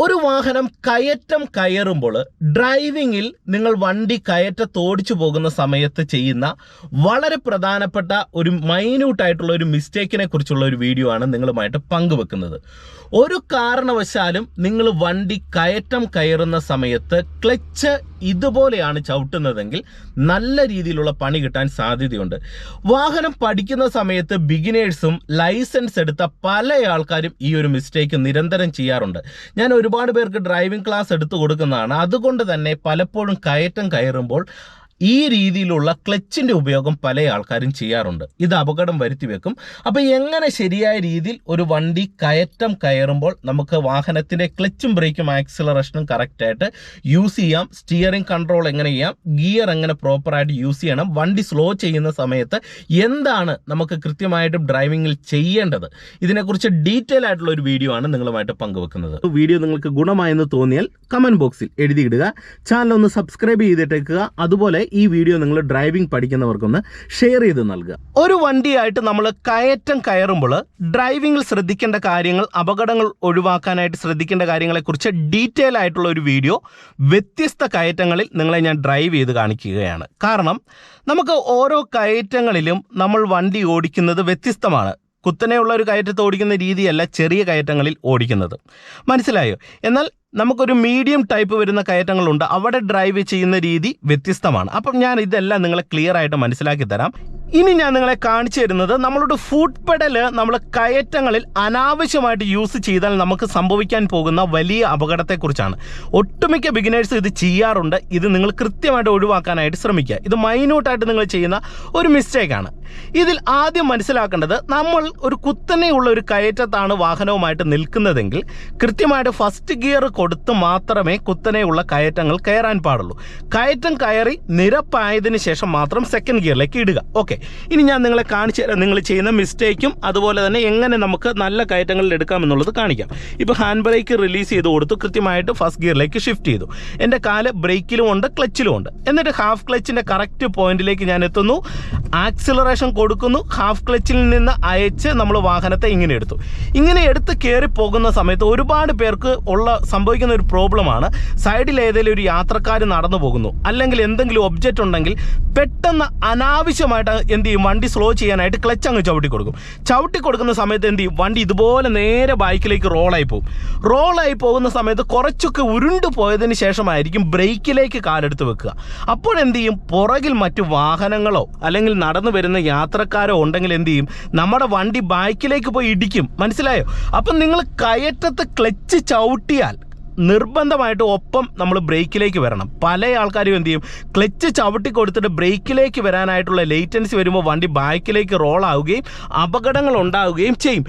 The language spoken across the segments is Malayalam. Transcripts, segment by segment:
ഒരു വാഹനം കയറ്റം കയറുമ്പോൾ ഡ്രൈവിങ്ങിൽ നിങ്ങൾ വണ്ടി കയറ്റത്തോടിച്ചു പോകുന്ന സമയത്ത് ചെയ്യുന്ന വളരെ പ്രധാനപ്പെട്ട ഒരു മൈന്യൂട്ടായിട്ടുള്ള ഒരു മിസ്റ്റേക്കിനെ കുറിച്ചുള്ള ഒരു വീഡിയോ ആണ് നിങ്ങളുമായിട്ട് പങ്കുവെക്കുന്നത്. ഒരു കാരണവശാലും നിങ്ങൾ വണ്ടി കയറ്റം കയറുന്ന സമയത്ത് ക്ലച്ച് ഇതുപോലെയാണ് ചവിട്ടുന്നതെങ്കിൽ നല്ല രീതിയിലുള്ള പണി കിട്ടാൻ സാധ്യതയുണ്ട്. വാഹനം പഠിക്കുന്ന സമയത്ത് ബിഗിനേഴ്സും ലൈസൻസ് എടുത്ത പല ആൾക്കാരും ഈ ഒരു മിസ്റ്റേക്ക് നിരന്തരം ചെയ്യാറുണ്ട്. ഞാൻ ഒരുപാട് പേർക്ക് ഡ്രൈവിംഗ് ക്ലാസ് എടുത്തു കൊടുക്കുന്നതാണ്. അതുകൊണ്ട് തന്നെ പലപ്പോഴും കയറ്റം കയറുമ്പോൾ ഈ രീതിയിലുള്ള ക്ലച്ചിന്റെ ഉപയോഗം പല ആൾക്കാരും ചെയ്യാറുണ്ട്. ഇത് അപകടം വരുത്തി വെക്കും. അപ്പോൾ എങ്ങനെ ശരിയായ രീതിയിൽ ഒരു വണ്ടി കയറ്റം കയറുമ്പോൾ നമുക്ക് വാഹനത്തിന്റെ ക്ലച്ചും ബ്രേക്കും ആക്സിലറേഷനും കറക്റ്റായിട്ട് യൂസ് ചെയ്യാം. സ്റ്റിയറിംഗ് കൺട്രോൾ എങ്ങനെ ചെയ്യാം? ഗിയർ എങ്ങനെ പ്രോപ്പറായിട്ട് യൂസ് ചെയ്യണം? വണ്ടി സ്ലോ ചെയ്യുന്ന സമയത്ത് എന്താണ് നമുക്ക് കൃത്യമായിട്ട് ഡ്രൈവിങ്ങിൽ ചെയ്യേണ്ടത്? ഇതിനെക്കുറിച്ച് ഡീറ്റെയിൽ ആയിട്ടുള്ള ഒരു വീഡിയോ ആണ് നിങ്ങളുമായിട്ട് പങ്കുവെക്കുന്നത്. വീഡിയോ നിങ്ങൾക്ക് ഗുണമായെന്ന് തോന്നിയാൽ കമന്റ് ബോക്സിൽ എഴുതിയിടുക. ചാനൽ ഒന്ന് സബ്സ്ക്രൈബ് ചെയ്തിട്ടേക്കുക. അതുപോലെ ഈ വീഡിയോ നിങ്ങൾ ഡ്രൈവിംഗ് പഠിക്കുന്നവർക്കൊന്ന് ഷെയർ ചെയ്ത് നൽകുക. ഒരു വണ്ടിയായിട്ട് നമ്മൾ കയറ്റം കയറുമ്പോൾ ഡ്രൈവിംഗിൽ ശ്രദ്ധിക്കേണ്ട കാര്യങ്ങൾ അപകടങ്ങൾ ഒഴിവാക്കാനായിട്ട് ശ്രദ്ധിക്കേണ്ട കാര്യങ്ങളെക്കുറിച്ച് ഡീറ്റെയിൽ ആയിട്ടുള്ള ഒരു വീഡിയോ വ്യത്യസ്ത കയറ്റങ്ങളിൽ നിങ്ങളെ ഞാൻ ഡ്രൈവ് ചെയ്ത് കാണിക്കുകയാണ്. കാരണം നമുക്ക് ഓരോ കയറ്റങ്ങളിലും നമ്മൾ വണ്ടി ഓടിക്കുന്നത് വ്യത്യസ്തമാണ്. കുത്തനെയുള്ള ഒരു കയറ്റത്ത് ഓടിക്കുന്ന രീതിയല്ല ചെറിയ കയറ്റങ്ങളിൽ ഓടിക്കുന്നത്. മനസ്സിലായോ? എന്നാൽ നമുക്കൊരു മീഡിയം ടൈപ്പ് വരുന്ന കയറ്റങ്ങളുണ്ട്. അവിടെ ഡ്രൈവ് ചെയ്യുന്ന രീതി വ്യത്യസ്തമാണ്. അപ്പം ഞാൻ ഇതെല്ലാം നിങ്ങളെ ക്ലിയർ ആയിട്ട് മനസ്സിലാക്കി തരാം. ഇനി ഞാൻ നിങ്ങളെ കാണിച്ചു തരുന്നത് നമ്മളുടെ ഫുഡ് പെഡൽ നമ്മൾ കയറ്റങ്ങളിൽ അനാവശ്യമായിട്ട് യൂസ് ചെയ്താൽ നമുക്ക് സംഭവിക്കാൻ പോകുന്ന വലിയ അപകടത്തെക്കുറിച്ചാണ്. ഒട്ടുമിക്ക ബിഗിനേഴ്സ് ഇത് ചെയ്യാറുണ്ട്. ഇത് നിങ്ങൾ കൃത്യമായിട്ട് ഒഴിവാക്കാനായിട്ട് ശ്രമിക്കുക. ഇത് മൈന്യൂട്ടായിട്ട് നിങ്ങൾ ചെയ്യുന്ന ഒരു മിസ്റ്റേക്കാണ് ഇതിൽ ആദ്യം മനസ്സിലാക്കേണ്ടത് നമ്മൾ ഒരു കുത്തനെയുള്ള ഒരു കയറ്റത്താണ് വാഹനവുമായിട്ട് നിൽക്കുന്നതെങ്കിൽ കൃത്യമായിട്ട് ഫസ്റ്റ് ഗിയർ കൊടുത്ത് മാത്രമേ കുത്തനെയുള്ള കയറ്റങ്ങൾ കയറാൻ പാടുള്ളൂ. കയറ്റം കയറി നിരപ്പായതിനു ശേഷം മാത്രം സെക്കൻഡ് ഗിയറിലേക്ക് ഇടുക. ഓക്കെ ഇനി ഞാൻ നിങ്ങളെ കാണിച്ചു തരാം. നിങ്ങൾ ചെയ്യുന്ന മിസ്റ്റേക്കും അതുപോലെ തന്നെ എങ്ങനെ നമുക്ക് നല്ല കയറ്റങ്ങളിൽ എടുക്കാം എന്നുള്ളത് കാണിക്കാം. ഇപ്പോൾ ഹാൻഡ് ബ്രേക്ക് റിലീസ് ചെയ്ത് കൊടുത്തു. കൃത്യമായിട്ട് ഫസ്റ്റ് ഗിയറിലേക്ക് ഷിഫ്റ്റ് ചെയ്തു. എന്റെ കാൽ ബ്രേക്കിലും ഉണ്ട് ക്ലച്ചിലും ഉണ്ട്. എന്നിട്ട് ഹാഫ് ക്ലച്ചിന്റെ കറക്റ്റ് പോയിന്റിലേക്ക് ഞാൻ എത്തുന്നു. ആക്സിലറേഷൻ കൊടുക്കുന്നു. ഹാഫ് ക്ലച്ചിൽ നിന്ന് അയച്ച് നമ്മൾ വാഹനത്തെ ഇങ്ങനെ എടുത്തു. ഇങ്ങനെ എടുത്ത് കയറി പോകുന്ന സമയത്ത് ഒരുപാട് പേർക്ക് ഉള്ള സംഭവിക്കുന്ന ഒരു പ്രോബ്ലമാണ്. സൈഡിൽ ഏതെങ്കിലും ഒരു യാത്രക്കാർ നടന്നു പോകുന്നു. അല്ലെങ്കിൽ എന്തെങ്കിലും ഒബ്ജക്റ്റ് ഉണ്ടെങ്കിൽ പെട്ടെന്ന് അനാവശ്യമായിട്ട് എന്ത് ചെയ്യും? വണ്ടി സ്ലോ ചെയ്യാനായിട്ട് ക്ലച്ച് അങ്ങ് ചവിട്ടി കൊടുക്കും. ചവിട്ടി കൊടുക്കുന്ന സമയത്ത് എന്ത് ചെയ്യും? വണ്ടി ഇതുപോലെ നേരെ ബൈക്കിലേക്ക് റോളായി പോകും. റോളായി പോകുന്ന സമയത്ത് കുറച്ചൊക്കെ ഉരുണ്ടു പോയതിന് ശേഷമായിരിക്കും ബ്രേക്കിലേക്ക് കാലെടുത്ത് വെക്കുക. അപ്പോഴെന്ത് ചെയ്യും? പുറകിൽ മറ്റു വാഹനങ്ങളോ അല്ലെങ്കിൽ നടന്നു വരുന്ന യാത്രക്കാരോ ഉണ്ടെങ്കിൽ എന്ത് ചെയ്യും? നമ്മുടെ വണ്ടി ബൈക്കിലേക്ക് പോയി ഇടിക്കും. മനസ്സിലായോ? അപ്പം നിങ്ങൾ കയറ്റത്ത് ക്ലച്ച് ചവിട്ടിയാൽ നിർബന്ധമായിട്ട് ഒപ്പം നമ്മൾ ബ്രേക്കിലേക്ക് വരണം. പല ആൾക്കാരും എന്ത് ചെയ്യും? ക്ലച്ച് ചവിട്ടി കൊടുത്തിട്ട് ബ്രേക്കിലേക്ക് വരാനായിട്ടുള്ള ലേറ്റൻസി വരുമ്പോൾ വണ്ടി ബാക്കിലേക്ക് റോൾ ആവുകയും അപകടങ്ങൾ ഉണ്ടാവുകയും ചെയ്യും.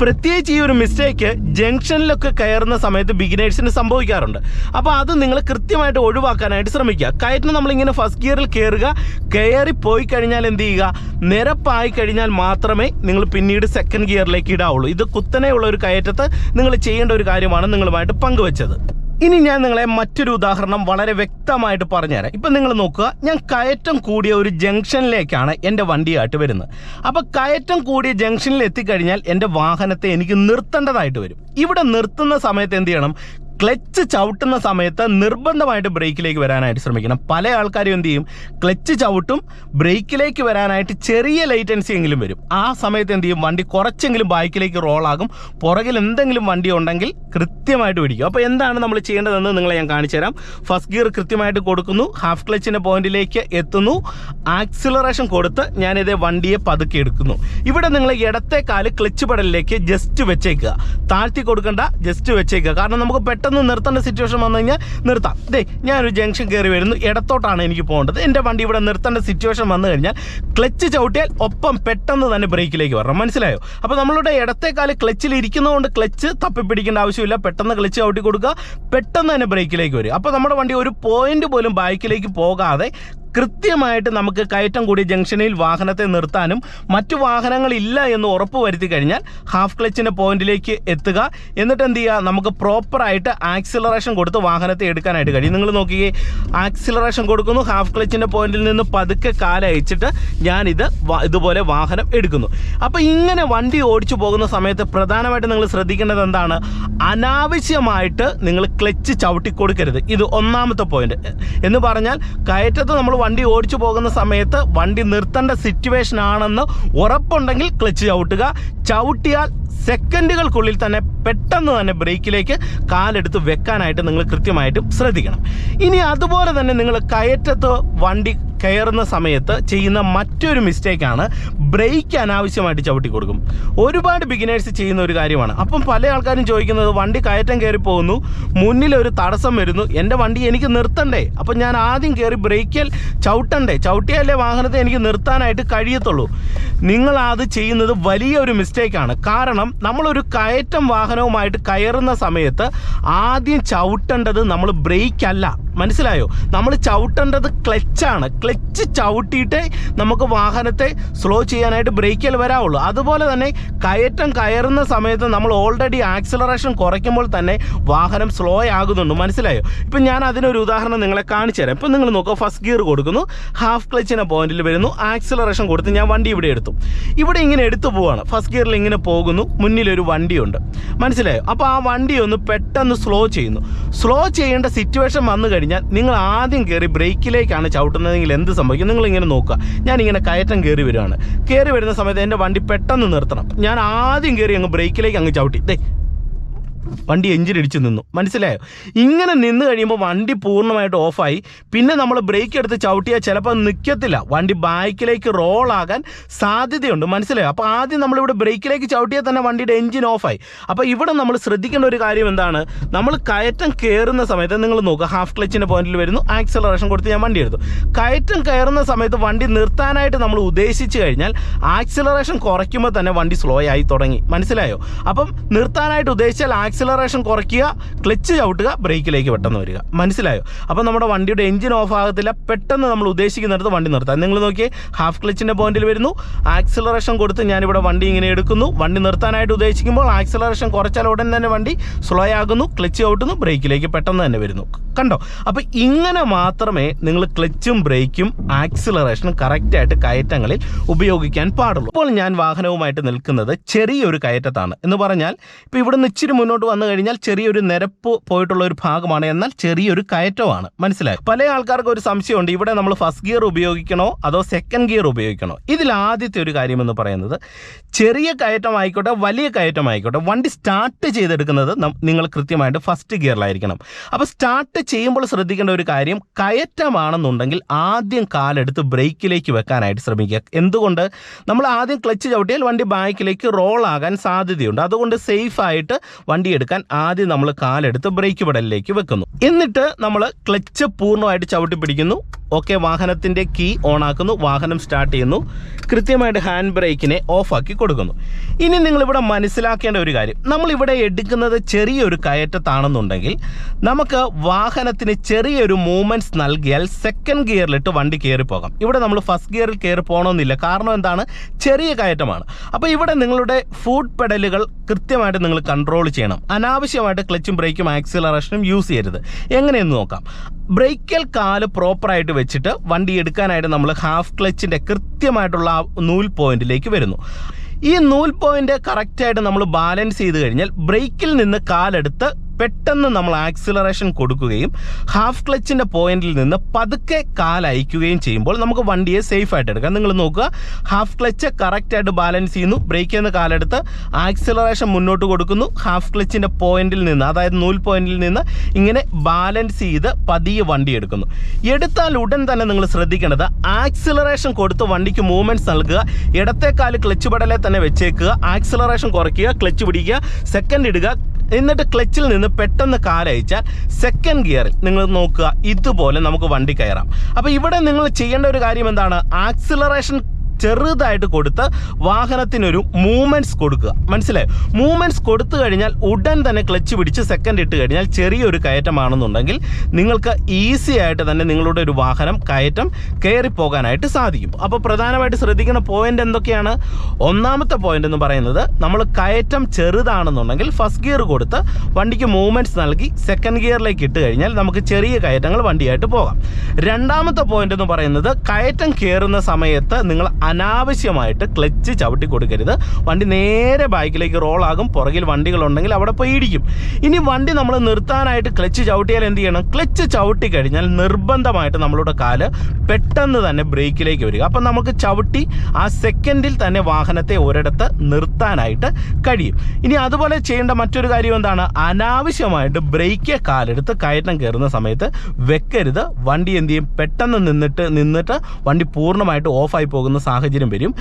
പ്രത്യേകിച്ച് ഈ ഒരു മിസ്റ്റേക്ക് ജംഗ്ഷനിലൊക്കെ കയറുന്ന സമയത്ത് ബിഗിനേഴ്സിന് സംഭവിക്കാറുണ്ട്. അപ്പോൾ അത് നിങ്ങൾ കൃത്യമായിട്ട് ഒഴിവാക്കാനായിട്ട് ശ്രമിക്കുക. കയറ്റിന് നമ്മളിങ്ങനെ ഫസ്റ്റ് ഗിയറിൽ കയറുക കയറി പോയി കഴിഞ്ഞാൽ എന്ത് ചെയ്യുക? നിരപ്പായി കഴിഞ്ഞാൽ മാത്രമേ നിങ്ങൾ പിന്നീട് സെക്കൻഡ് ഗിയറിലേക്ക് ഇടാവുള്ളൂ. ഇത് കുത്തനെയുള്ള ഒരു കയറ്റത്ത് നിങ്ങൾ ചെയ്യേണ്ട ഒരു കാര്യമാണ് നിങ്ങളുമായിട്ട് പങ്കുവച്ചത്. ഇനി ഞാൻ നിങ്ങളെ മറ്റൊരു ഉദാഹരണം വളരെ വ്യക്തമായിട്ട് പറഞ്ഞുതരാം. ഇപ്പം നിങ്ങൾ നോക്കുക ഞാൻ കയറ്റം കൂടിയ ഒരു ജംഗ്ഷനിലേക്കാണ് എന്റെ വണ്ടിയായിട്ട് വരുന്നത്. അപ്പോൾ കയറ്റം കൂടിയ ജംഗ്ഷനിൽ എത്തിക്കഴിഞ്ഞാൽ എന്റെ വാഹനത്തെ എനിക്ക് നിർത്തേണ്ടതായിട്ട് വരും. ഇവിടെ നിർത്തുന്ന സമയത്ത് എന്ത് ചെയ്യണം? ക്ലച്ച് ചവിട്ടുന്ന സമയത്ത് നിർബന്ധമായിട്ട് ബ്രേക്കിലേക്ക് വരാനായിട്ട് ശ്രമിക്കണം. പല ആൾക്കാരും എന്ത് ചെയ്യും? ക്ലച്ച് ചവിട്ടും ബ്രേക്കിലേക്ക് വരാനായിട്ട് ചെറിയ ലൈറ്റൻസി എങ്കിലും വരും. ആ സമയത്ത് എന്ത് ചെയ്യും? വണ്ടി കുറച്ചെങ്കിലും ബൈക്കിലേക്ക് റോളാകും പുറകിൽ എന്തെങ്കിലും വണ്ടി ഉണ്ടെങ്കിൽ കൃത്യമായിട്ട് പിടിക്കും. അപ്പോൾ എന്താണ് നമ്മൾ ചെയ്യേണ്ടതെന്ന് നിങ്ങളെ ഞാൻ കാണിച്ചു തരാം. ഫസ്റ്റ് ഗിയർ കൃത്യമായിട്ട് കൊടുക്കുന്നു. ഹാഫ് ക്ലച്ചിന്റെ പോയിന്റിലേക്ക് എത്തുന്നു. ആക്സിലറേഷൻ കൊടുത്ത് ഞാനിത് വണ്ടിയെ പതുക്കെ എടുക്കുന്നു. ഇവിടെ നിങ്ങൾ ഇടത്തെ കാൽ ക്ലച്ച് പെടലിലേക്ക് ജസ്റ്റ് വെച്ചേക്കുക. താഴ്ത്തി കൊടുക്കേണ്ട ജസ്റ്റ് വെച്ചേക്കുക. കാരണം നമുക്ക് പെട്ടെന്ന് നിർത്തേണ്ട സിറ്റുവേഷൻ വന്നു കഴിഞ്ഞാൽ നിർത്താം. ദേ ഞാനൊരു ജംഗ്ഷൻ കയറി വരുന്നു. ഇടത്തോട്ടാണ് എനിക്ക് പോകേണ്ടത്. എന്റെ വണ്ടി ഇവിടെ നിർത്തേണ്ട സിറ്റുവേഷൻ വന്നു കഴിഞ്ഞാൽ ക്ലച്ച് ചവിട്ടിയാൽ ഒപ്പം പെട്ടെന്ന് തന്നെ ബ്രേക്കിലേക്ക് വരണം. മനസ്സിലായോ? അപ്പോൾ നമ്മളുടെ ഇടത്തെ കാൽ ക്ലച്ചിൽ ഇരിക്കുന്നതുകൊണ്ട് ക്ലച്ച് തപ്പിപ്പിടിക്കേണ്ട ആവശ്യമില്ല. പെട്ടെന്ന് ക്ലച്ച് ചവിട്ടി കൊടുക്കുക. പെട്ടെന്ന് തന്നെ ബ്രേക്കിലേക്ക് വരും അപ്പോൾ നമ്മുടെ വണ്ടി ഒരു പോയിന്റ് പോലും ബൈക്കിലേക്ക് പോകാതെ കൃത്യമായിട്ട് നമുക്ക് കയറ്റം കൂടിയ ജംഗ്ഷനിൽ വാഹനത്തെ നിർത്താനും മറ്റു വാഹനങ്ങളില്ല എന്ന് ഉറപ്പ് വരുത്തി കഴിഞ്ഞാൽ ഹാഫ് ക്ലച്ചിന്റെ പോയിന്റിലേക്ക് എത്തുക. എന്നിട്ട് എന്ത് ചെയ്യുക? നമുക്ക് പ്രോപ്പറായിട്ട് ആക്സിലറേഷൻ കൊടുത്ത് വാഹനത്തെ എടുക്കാനായിട്ട് കഴിയും. നിങ്ങൾ നോക്കിയേ ആക്സിലറേഷൻ കൊടുക്കുന്നു. ഹാഫ് ക്ലച്ചിന്റെ പോയിന്റിൽ നിന്ന് പതുക്കെ കാലയച്ചിട്ട് ഞാനിത് ഇതുപോലെ വാഹനം എടുക്കുന്നു. അപ്പോൾ ഇങ്ങനെ വണ്ടി ഓടിച്ചു പോകുന്ന സമയത്ത് പ്രധാനമായിട്ട് നിങ്ങൾ ശ്രദ്ധിക്കേണ്ടത് എന്താണ്? അനാവശ്യമായിട്ട് നിങ്ങൾ ക്ലച്ച് ചവിട്ടിക്കൊടുക്കരുത് ഇത് ഒന്നാമത്തെ പോയിന്റ് എന്ന് പറഞ്ഞാൽ കയറ്റത്ത് നമ്മൾ വണ്ടി ഓടിച്ചു പോകുന്ന സമയത്ത് വണ്ടി നിർത്തേണ്ട സിറ്റുവേഷൻ ആണെന്ന് ഉറപ്പുണ്ടെങ്കിൽ ക്ലച്ച് ചവിട്ടുക. ചവിട്ടിയാൽ സെക്കൻഡുകൾക്കുള്ളിൽ തന്നെ പെട്ടെന്ന് തന്നെ ബ്രേക്കിലേക്ക് കാലെടുത്ത് വെക്കാനായിട്ട് നിങ്ങൾ കൃത്യമായിട്ടും ശ്രദ്ധിക്കണം. ഇനി അതുപോലെ തന്നെ നിങ്ങൾ കയറ്റത്ത് വണ്ടി കയറുന്ന സമയത്ത് ചെയ്യുന്ന മറ്റൊരു മിസ്റ്റേക്കാണ് ബ്രേക്ക് അനാവശ്യമായിട്ട് ചവിട്ടി കൊടുക്കും. ഒരുപാട് ബിഗിനേഴ്സ് ചെയ്യുന്ന ഒരു കാര്യമാണ്. അപ്പം പല ആൾക്കാരും ചോദിക്കുന്നത് വണ്ടി കയറ്റം കയറി പോകുന്നു മുന്നിൽ ഒരു തടസ്സം വരുന്നു എന്റെ വണ്ടി എനിക്ക് നിർത്തണ്ടേ? അപ്പം ഞാൻ ആദ്യം കയറി ബ്രേക്കിൽ ചവിട്ടണ്ടേ? ചവിട്ടിയാലേ വാഹനത്തെ എനിക്ക് നിർത്താനായിട്ട് കഴിയത്തുള്ളൂ. നിങ്ങൾ അത് ചെയ്യുന്നത് വലിയൊരു മിസ്റ്റേക്കാണ് കാരണം നമ്മളൊരു കയറ്റം വാഹനവുമായിട്ട് കയറുന്ന സമയത്ത് ആദ്യം ചവിട്ടേണ്ടത് നമ്മൾ ബ്രേക്ക് അല്ല. മനസ്സിലായോ? നമ്മൾ ചവിട്ടേണ്ടത് ക്ലച്ചാണ്. ക്ലച്ച് ചവിട്ടിയിട്ടേ നമുക്ക് വാഹനത്തെ സ്ലോ ചെയ്യാനായിട്ട് ബ്രേക്കിൽ വരാവുള്ളൂ. അതുപോലെ തന്നെ കയറ്റം കയറുന്ന സമയത്ത് നമ്മൾ ഓൾറെഡി ആക്സിലറേഷൻ കുറയ്ക്കുമ്പോൾ തന്നെ വാഹനം സ്ലോ ആകുന്നുണ്ട്. മനസ്സിലായോ? ഇപ്പം ഞാൻ അതിനൊരു ഉദാഹരണം നിങ്ങളെ കാണിച്ചു തരാം. ഇപ്പം നിങ്ങൾ നോക്കുക ഫസ്റ്റ് ഗിയർ കൊടുക്കുന്നു. ഹാഫ് ക്ലച്ചിന്റെ പോയിന്റിൽ വരുന്നു. ആക്സിലറേഷൻ കൊടുത്ത് ഞാൻ വണ്ടി ഇവിടെ എടുത്തു. ഇവിടെ ഇങ്ങനെ എടുത്തു പോവാണ്. ഫസ്റ്റ് ഗിയറിൽ ഇങ്ങനെ പോകുന്നു. മുന്നിലൊരു വണ്ടിയുണ്ട്. മനസ്സിലായോ? അപ്പോൾ ആ വണ്ടി ഒന്ന് പെട്ടെന്ന് സ്ലോ ചെയ്യുന്നു. സ്ലോ ചെയ്യേണ്ട സിറ്റുവേഷൻ വന്നു നിങ്ങൾ ആദ്യം കയറി ബ്രേക്കിലേക്കാണ് ചവിട്ടുന്നതെങ്കിൽ എന്ത് സംഭവിക്കും? നിങ്ങൾ ഇങ്ങനെ നോക്കുക. ഞാൻ ഇങ്ങനെ കയറ്റം കയറി വരുവാണ് കയറി വരുന്ന സമയത്ത് എന്റെ വണ്ടി പെട്ടെന്ന് നിർത്തണം. ഞാൻ ആദ്യം കയറി അങ്ങ് ബ്രേക്കിലേക്ക് അങ്ങ് ചവിട്ടി. ദേ വണ്ടി എഞ്ചിൻ ഇടിച്ച് നിന്നു. മനസ്സിലായോ? ഇങ്ങനെ നിന്ന് കഴിയുമ്പോൾ വണ്ടി പൂർണമായിട്ട് ഓഫായി. പിന്നെ നമ്മൾ ബ്രേക്ക് എടുത്ത് ചവിട്ടിയാൽ ചിലപ്പോൾ നിൽക്കത്തില്ല വണ്ടി ബാക്കിലേക്ക് റോളാകാൻ സാധ്യതയുണ്ട്. മനസ്സിലായോ? അപ്പോൾ ആദ്യം നമ്മളിവിടെ ബ്രേക്കിലേക്ക് ചവിട്ടിയാൽ തന്നെ വണ്ടിയുടെ എഞ്ചിൻ ഓഫായി. അപ്പോൾ ഇവിടെ നമ്മൾ ശ്രദ്ധിക്കേണ്ട ഒരു കാര്യം എന്താണ്? നമ്മൾ കയറ്റം കയറുന്ന സമയത്ത് നിങ്ങൾ നോക്കുക ഹാഫ് ക്ലച്ചിന്റെ പോയിന്റിൽ വരുന്നു. ആക്സലറേഷൻ കൊടുത്ത് ഞാൻ വണ്ടി എടുത്തു. കയറ്റം കയറുന്ന സമയത്ത് വണ്ടി നിർത്താനായിട്ട് നമ്മൾ ഉദ്ദേശിച്ചു കഴിഞ്ഞാൽ ആക്സലറേഷൻ കുറയ്ക്കുമ്പോൾ തന്നെ വണ്ടി സ്ലോ ആയി തുടങ്ങി. മനസ്സിലായോ? അപ്പം നിർത്താനായിട്ട് ഉദ്ദേശിച്ചാൽ ആക്സിലറേഷൻ കുറയ്ക്കുക ക്ലച്ച് ചവിട്ടുക ബ്രേക്കിലേക്ക് പെട്ടെന്ന് വരിക. മനസ്സിലായോ? അപ്പോൾ നമ്മുടെ വണ്ടിയുടെ എഞ്ചിൻ ഓഫ് ആകത്തില്ല. പെട്ടെന്ന് നമ്മൾ ഉദ്ദേശിക്കുന്നിടത്ത് വണ്ടി നിർത്താം. നിങ്ങൾ നോക്കിയേ ഹാഫ് ക്ലച്ചിന്റെ പോയിന്റിൽ വരുന്നു. ആക്സിലറേഷൻ കൊടുത്ത് ഞാനിവിടെ വണ്ടി ഇങ്ങനെ എടുക്കുന്നു. വണ്ടി നിർത്താനായിട്ട് ഉദ്ദേശിക്കുമ്പോൾ ആക്സിലറേഷൻ കുറച്ചാൽ ഉടൻ തന്നെ വണ്ടി സ്ലോ ആകുന്നു ക്ലച്ച് ചവിട്ടുന്നു ബ്രേക്കിലേക്ക് പെട്ടെന്ന് തന്നെ വരുന്നു. കണ്ടോ? അപ്പോൾ ഇങ്ങനെ മാത്രമേ നിങ്ങൾ ക്ലച്ചും ബ്രേക്കും ആക്സിലറേഷനും കറക്റ്റായിട്ട് കയറ്റങ്ങളിൽ ഉപയോഗിക്കാൻ പാടുള്ളൂ. ഇപ്പോൾ ഞാൻ വാഹനവുമായിട്ട് നിൽക്കുന്നത് ചെറിയൊരു കയറ്റത്താണ്. എന്ന് പറഞ്ഞാൽ ഇപ്പോൾ ഇവിടുന്ന് ഇച്ചിരി മുന്നോട്ട് വന്നു കഴിഞ്ഞാൽ ചെറിയൊരു നിരപ്പ് പോയിട്ടുള്ള ഒരു ഭാഗമാണ്. എന്നാൽ ചെറിയൊരു കയറ്റമാണ്. മനസ്സിലായി? പല ആൾക്കാർക്ക് ഒരു സംശയമുണ്ട്. ഇവിടെ നമ്മൾ ഫസ്റ്റ് ഗിയർ ഉപയോഗിക്കണോ അതോ സെക്കൻഡ് ഗിയർ ഉപയോഗിക്കണോ? ഇതിൽ ആദ്യത്തെ ഒരു കാര്യം എന്ന് പറയുന്നത് ചെറിയ കയറ്റം ആയിക്കോട്ടെ വലിയ കയറ്റം ആയിക്കോട്ടെ വണ്ടി സ്റ്റാർട്ട് ചെയ്തെടുക്കുന്നത് നിങ്ങൾ കൃത്യമായിട്ട് ഫസ്റ്റ് ഗിയറിലായിരിക്കണം അപ്പോൾ സ്റ്റാർട്ട് ചെയ്യുമ്പോൾ ശ്രദ്ധിക്കേണ്ട ഒരു കാര്യം കയറ്റമാണെന്നുണ്ടെങ്കിൽ ആദ്യം കാലെടുത്ത് ബ്രേക്കിലേക്ക് വെക്കാനായിട്ട് ശ്രമിക്കുക. എന്തുകൊണ്ട്? നമ്മൾ ആദ്യം ക്ലച്ച് ചവിട്ടിയാൽ വണ്ടി ബാക്കിലേക്ക് റോൾ ആകാൻ സാധ്യതയുണ്ട്. അതുകൊണ്ട് സേഫായിട്ട് വണ്ടി എടുക്കാൻ ആദ്യം നമ്മൾ കാലെടുത്ത് ബ്രേക്ക് പെടലിലേക്ക് വെക്കുന്നു. എന്നിട്ട് നമ്മൾ ക്ലച്ച് പൂർണമായിട്ട് ചവിട്ടി പിടിക്കുന്നു. ഓക്കെ വാഹനത്തിന്റെ കീ ഓൺ ആക്കുന്നു വാഹനം സ്റ്റാർട്ട് ചെയ്യുന്നു കൃത്യമായിട്ട് ഹാൻഡ് ബ്രേക്കിനെ ഓഫാക്കി കൊടുക്കുന്നു. ഇനി നിങ്ങളിവിടെ മനസ്സിലാക്കേണ്ട ഒരു കാര്യം നമ്മളിവിടെ എടുക്കുന്നത് ചെറിയൊരു കയറ്റത്താണെന്നുണ്ടെങ്കിൽ നമുക്ക് വാഹനത്തിന് ചെറിയൊരു മൂവ്മെന്റ്സ് നൽകിയാൽ സെക്കൻഡ് ഗിയറിലിട്ട് വണ്ടി കയറി പോകാം. ഇവിടെ നമ്മൾ ഫസ്റ്റ് ഗിയറിൽ കയറി പോകണമെന്നില്ല കാരണം എന്താണ്? ചെറിയ കയറ്റമാണ്. അപ്പോൾ ഇവിടെ നിങ്ങളുടെ ഫുഡ് പെഡലുകൾ കൃത്യമായിട്ട് നിങ്ങൾ കൺട്രോൾ ചെയ്യണം. അനാവശ്യമായിട്ട് ക്ലച്ചും ബ്രേക്കും ആക്സിലറേഷനും യൂസ് ചെയ്യരുത്. എങ്ങനെയെന്ന് നോക്കാം. ബ്രേക്കൽ കാൽ പ്രോപ്പറായിട്ട് വെച്ചിട്ട് വണ്ടി എടുക്കാനായിട്ട് നമ്മൾ ഹാഫ് ക്ലച്ചിന്റെ കൃത്യമായിട്ടുള്ള ആ നൂൽ പോയിന്റിലേക്ക് വരുന്നു. ഈ നൂൽ പോയിന്റ് കറക്റ്റായിട്ട് നമ്മൾ ബാലൻസ് ചെയ്ത് കഴിഞ്ഞാൽ ബ്രേക്കിൽ നിന്ന് കാലെടുത്ത് പെട്ടെന്ന് നമ്മൾ ആക്സിലറേഷൻ കൊടുക്കുകയും ഹാഫ് ക്ലച്ചിന്റെ പോയിന്റിൽ നിന്ന് പതുക്കെ കാലയക്കുകയും ചെയ്യുമ്പോൾ നമുക്ക് വണ്ടിയെ സേഫ് ആയിട്ട് എടുക്കാം. നിങ്ങൾ നോക്കുക ഹാഫ് ക്ലച്ച് കറക്റ്റായിട്ട് ബാലൻസ് ചെയ്യുന്നു. ബ്രേക്കിൽ നിന്ന് കാലെടുത്ത് ആക്സിലറേഷൻ മുന്നോട്ട് കൊടുക്കുന്നു. ഹാഫ് ക്ലച്ചിന്റെ പോയിന്റിൽ നിന്ന് അതായത് നൂൽ പോയിന്റിൽ നിന്ന് ഇങ്ങനെ ബാലൻസ് ചെയ്ത് പതിയെ വണ്ടി എടുക്കുന്നു. എടുത്താൽ ഉടൻ തന്നെ നിങ്ങൾ ശ്രദ്ധിക്കേണ്ടത് ആക്സിലറേഷൻ കൊടുത്ത് വണ്ടിക്ക് മൂവ്മെന്റ്സ് നൽകുക. ഇടത്തെ കാൽ ക്ലച്ച് പടലെ തന്നെ വെച്ചേക്കുക. ആക്സിലറേഷൻ കുറയ്ക്കുക ക്ലച്ച് പിടിക്കുക. സെക്കൻഡ് ഇടുക എന്നിട്ട് ക്ലച്ചിൽ നിന്ന് പെട്ടെന്ന് കാലയച്ചാൽ സെക്കൻഡ് ഗിയറിൽ നിങ്ങൾ നോക്കുക ഇതുപോലെ നമുക്ക് വണ്ടി കയറാം. അപ്പോൾ ഇവിടെ നിങ്ങൾ ചെയ്യേണ്ട ഒരു കാര്യം എന്താണ്? ആക്സിലറേഷൻ ചെറുതായിട്ട് കൊടുത്ത് വാഹനത്തിനൊരു മൂവ്മെന്റ്സ് കൊടുക്കുക. മനസ്സിലായി? മൂവ്മെന്റ്സ് കൊടുത്തു കഴിഞ്ഞാൽ ഉടൻ തന്നെ ക്ലച്ച് പിടിച്ച് സെക്കൻഡ് ഇട്ട് കഴിഞ്ഞാൽ ചെറിയൊരു കയറ്റമാണെന്നുണ്ടെങ്കിൽ നിങ്ങൾക്ക് ഈസി ആയിട്ട് തന്നെ നിങ്ങളുടെ ഒരു വാഹനം കയറ്റം കയറി പോകാനായിട്ട് സാധിക്കും. അപ്പോൾ പ്രധാനമായിട്ട് ശ്രദ്ധിക്കുന്ന പോയിന്റ് എന്തൊക്കെയാണ്? ഒന്നാമത്തെ പോയിന്റ് എന്ന് പറയുന്നത് നമ്മൾ കയറ്റം ചെറുതാണെന്നുണ്ടെങ്കിൽ ഫസ്റ്റ് ഗിയർ കൊടുത്ത് വണ്ടിക്ക് മൂവ്മെന്റ്സ് നൽകി സെക്കൻഡ് ഗിയറിലേക്ക് ഇട്ട് കഴിഞ്ഞാൽ നമുക്ക് ചെറിയ കയറ്റങ്ങൾ വണ്ടിയായിട്ട് പോകാം. രണ്ടാമത്തെ പോയിന്റ് എന്ന് പറയുന്നത് കയറ്റം കയറുന്ന സമയത്ത് നിങ്ങൾ അനാവശ്യമായിട്ട് ക്ലച്ച് ചവിട്ടി കൊടുക്കരുത്. വണ്ടി നേരെ ബൈക്കിലേക്ക് റോളാകും പുറകിൽ വണ്ടികളുണ്ടെങ്കിൽ അവിടെ പോയി ഇടിക്കും. ഇനി വണ്ടി നമ്മൾ നിർത്താനായിട്ട് ക്ലച്ച് ചവിട്ടിയാൽ എന്ത് ചെയ്യണം? ക്ലച്ച് ചവിട്ടി കഴിഞ്ഞാൽ നിർബന്ധമായിട്ട് നമ്മളുടെ കാൽ പെട്ടെന്ന് തന്നെ ബ്രേക്കിലേക്ക് വരിക. അപ്പം നമുക്ക് ചവിട്ടി ആ സെക്കൻഡിൽ തന്നെ വാഹനത്തെ ഒരിടത്ത് നിർത്താനായിട്ട് കഴിയും. ഇനി അതുപോലെ ചെയ്യേണ്ട മറ്റൊരു കാര്യം എന്താണ്? അനാവശ്യമായിട്ട് ബ്രേക്ക് കാലെടുത്ത് കയറ്റം കയറുന്ന സമയത്ത് വെക്കരുത്. വണ്ടി എന്ത് ചെയ്യും? പെട്ടെന്ന് നിന്നിട്ട് നിന്നിട്ട് വണ്ടി പൂർണമായിട്ട് ഓഫായി പോകുന്ന സാഹചര്യം വരും.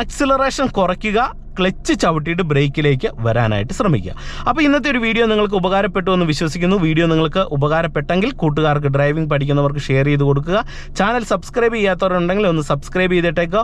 ആക്സിലറേഷൻ കുറയ്ക്കുക ക്ലച്ച് ചവിട്ടിയിട്ട് ബ്രേക്കിലേക്ക് വരാനായിട്ട് ശ്രമിക്കുക. അപ്പോൾ ഇന്നത്തെ ഒരു വീഡിയോ നിങ്ങൾക്ക് ഉപകാരപ്പെട്ടു എന്ന് വിശ്വസിക്കുന്നു. വീഡിയോ നിങ്ങൾക്ക് ഉപകാരപ്പെട്ടെങ്കിൽ കൂട്ടുകാർക്ക് ഡ്രൈവിംഗ് പഠിക്കുന്നവർക്ക് ഷെയർ ചെയ്ത് കൊടുക്കുക. ചാനൽ സബ്സ്ക്രൈബ് ചെയ്യാത്തവരുണ്ടെങ്കിൽ ഒന്ന് സബ്സ്ക്രൈബ് ചെയ്തിട്ടേക്കുക.